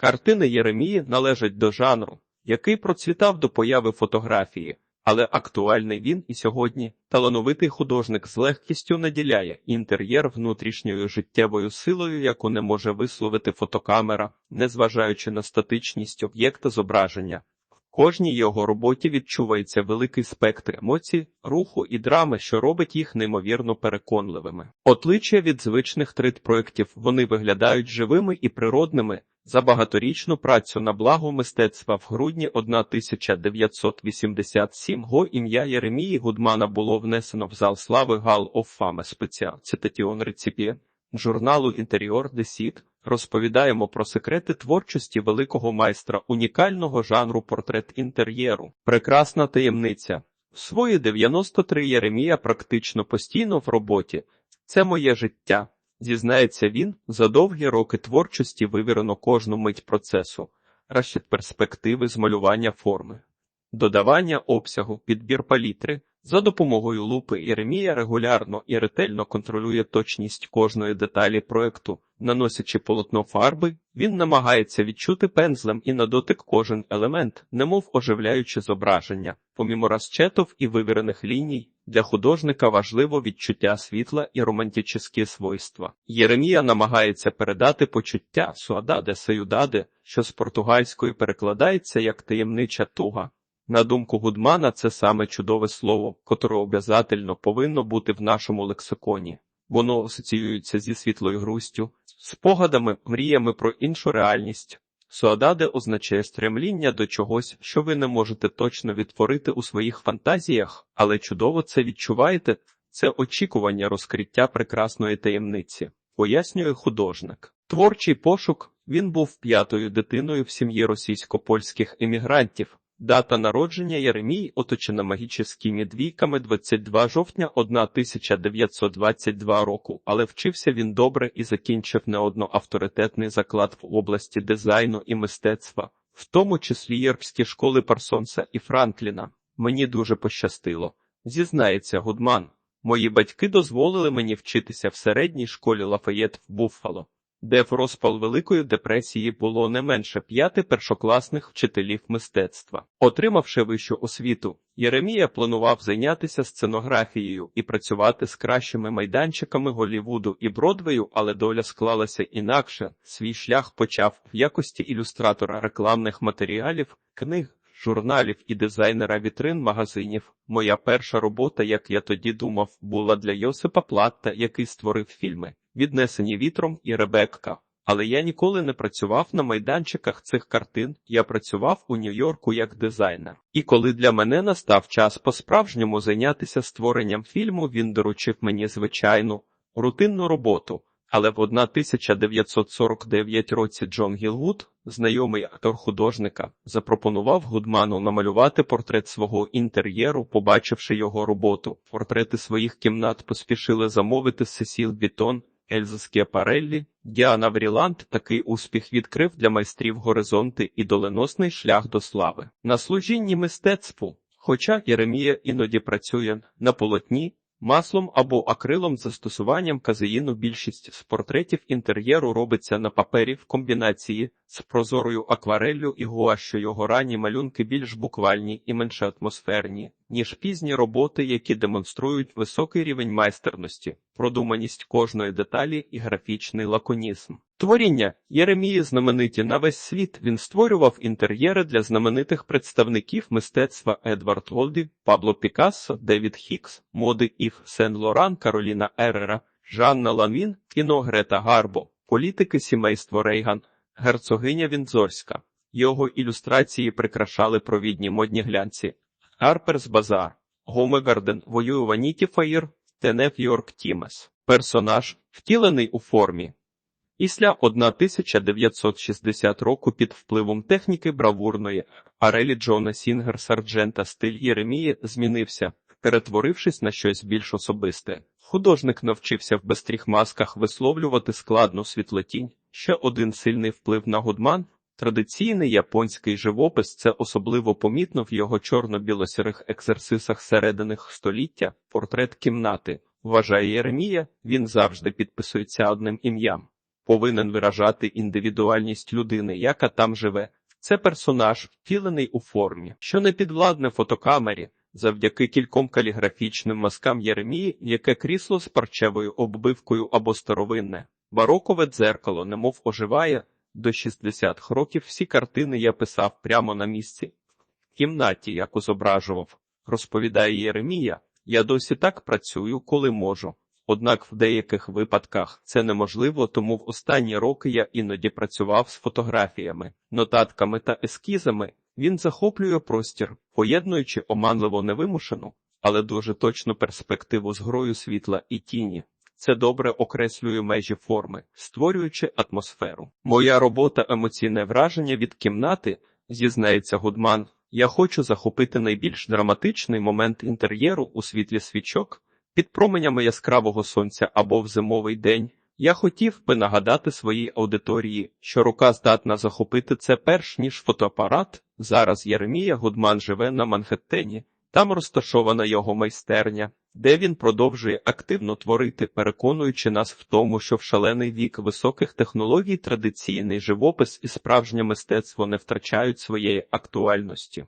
Картини Єремії належать до жанру, який процвітав до появи фотографії, але актуальний він і сьогодні. Талановитий художник з легкістю наділяє інтер'єр внутрішньою життєвою силою, яку не може висловити фотокамера, незважаючи на статичність об'єкта зображення. В кожній його роботі відчувається великий спектр емоцій, руху і драми, що робить їх неймовірно переконливими. Отличие від звичних трит-проєктів, вони виглядають живими і природними. За багаторічну працю на благо мистецтва в грудні 1987 го ім'я Єремії Гудмана було внесено в зал слави Hall of Fame спеціал цитатіон реципієн журналу Інтеріор Десіт. Розповідаємо про секрети творчості великого майстра унікального жанру портрет інтер'єру. Прекрасна таємниця. В свої 93 Єремія практично постійно в роботі. Це моє життя. Зізнається він, за довгі роки творчості вивірено кожну мить процесу, розчіт перспективи з малювання форми, додавання обсягу, підбір палітри. За допомогою лупи Єремія регулярно і ретельно контролює точність кожної деталі проекту. Наносячи полотно фарби, він намагається відчути пензлем і на дотик кожен елемент, немов оживляючи зображення. Помімо розчетов і вивірених ліній, для художника важливо відчуття світла і романтичні свойства. Єремія намагається передати почуття суададе сеюдаде, що з португальської перекладається як таємнича туга. На думку Гудмана, це саме чудове слово, котре обов'язательно повинно бути в нашому лексиконі. Воно асоціюється зі світлою грустю, спогадами, мріями про іншу реальність. Суададе означає стремління до чогось, що ви не можете точно відтворити у своїх фантазіях, але чудово це відчуваєте. Це очікування розкриття прекрасної таємниці, пояснює художник. Творчий пошук він був п'ятою дитиною в сім'ї російсько-польських емігрантів. Дата народження Єремій оточена магічними двійками 22 жовтня 1922 року, але вчився він добре і закінчив не одно авторитетний заклад в області дизайну і мистецтва, в тому числі єрбські школи Парсонса і Франкліна. Мені дуже пощастило. Зізнається Гудман. Мої батьки дозволили мені вчитися в середній школі Лафаєт в Буффало де в розпал Великої депресії було не менше п'яти першокласних вчителів мистецтва. Отримавши вищу освіту, Єремія планував зайнятися сценографією і працювати з кращими майданчиками Голлівуду і Бродвею, але доля склалася інакше. Свій шлях почав в якості ілюстратора рекламних матеріалів, книг. Журналів і дизайнера вітрин магазинів. Моя перша робота, як я тоді думав, була для Йосипа Платта, який створив фільми віднесені вітром і Ребекка. Але я ніколи не працював на майданчиках цих картин, я працював у Нью-Йорку як дизайнер. І коли для мене настав час по-справжньому зайнятися створенням фільму, він доручив мені звичайну рутинну роботу. Але в 1949 році Джон Гілвуд, знайомий актор художника, запропонував Гудману намалювати портрет свого інтер'єру, побачивши його роботу. Портрети своїх кімнат поспішили замовити Сесіл Вітон, Ельза Скіапареллі, Діана Вріланд такий успіх відкрив для майстрів горизонти і доленосний шлях до слави. На служінні мистецтву, хоча Єремія іноді працює на полотні, маслом або акрилом з застосуванням казеїну більшість з портретів інтер'єру робиться на папері в комбінації з прозорою аквареллю і гуашю його ранні малюнки більш буквальні і менш атмосферні, ніж пізні роботи, які демонструють високий рівень майстерності, продуманість кожної деталі і графічний лаконізм. Творіння Єремії знамениті на весь світ. Він створював інтер'єри для знаменитих представників мистецтва Едвард Голді, Пабло Пікассо, Девід Хікс, моди Ів Сен Лоран, Кароліна Ерера, Жанна Ламін, кіно Грета Гарбо, політики сімейство Рейган, герцогиня Вінзорська. Його ілюстрації прикрашали провідні модні глянці. Харперс Базар, Гомегарден, воює Ваніті Фаїр, Тенеф Йорк Тімес. Персонаж, втілений у формі. Після 1960 року під впливом техніки бравурної Арелі Джона Сінгер Сарджента стиль Єремії змінився, перетворившись на щось більш особисте. Художник навчився в бистріх масках висловлювати складну світлотінь. Ще один сильний вплив на Гудман. Традиційний японський живопис це особливо помітно в його чорно-білосірих ексерсисах серединих століття, портрет кімнати. Вважає Єремія, він завжди підписується одним ім'ям. повинен виражати індивідуальність людини, яка там живе. Це персонаж, втілений у формі, що не підвладне фотокамері, завдяки кільком каліграфічним мазкам Єремії, яке крісло з парчевою оббивкою або старовинне. Барокове дзеркало немов оживає. До 60 років всі картини я писав прямо на місці. В кімнаті, яку зображував, розповідає Єремія, я досі так працюю, коли можу. Однак в деяких випадках це неможливо, тому в останні роки я іноді працював з фотографіями, нотатками та ескізами. Він захоплює простір, поєднуючи оманливо невимушену, але дуже точну перспективу з грою світла і тіні. Це добре окреслює межі форми, створюючи атмосферу. Моя робота емоційне враження від кімнати, зізнається Гудман. Я хочу захопити найбільш драматичний момент інтер'єру у світлі свічок під променями яскравого сонця або в зимовий день. Я хотів би нагадати своїй аудиторії, що рука здатна захопити це перш ніж фотоапарат. Зараз Єремія Гудман живе на Манхеттені. Там розташована його майстерня, де він продовжує активно творити, переконуючи нас в тому, що в шалений вік високих технологій традиційний живопис і справжнє мистецтво не втрачають своєї актуальності.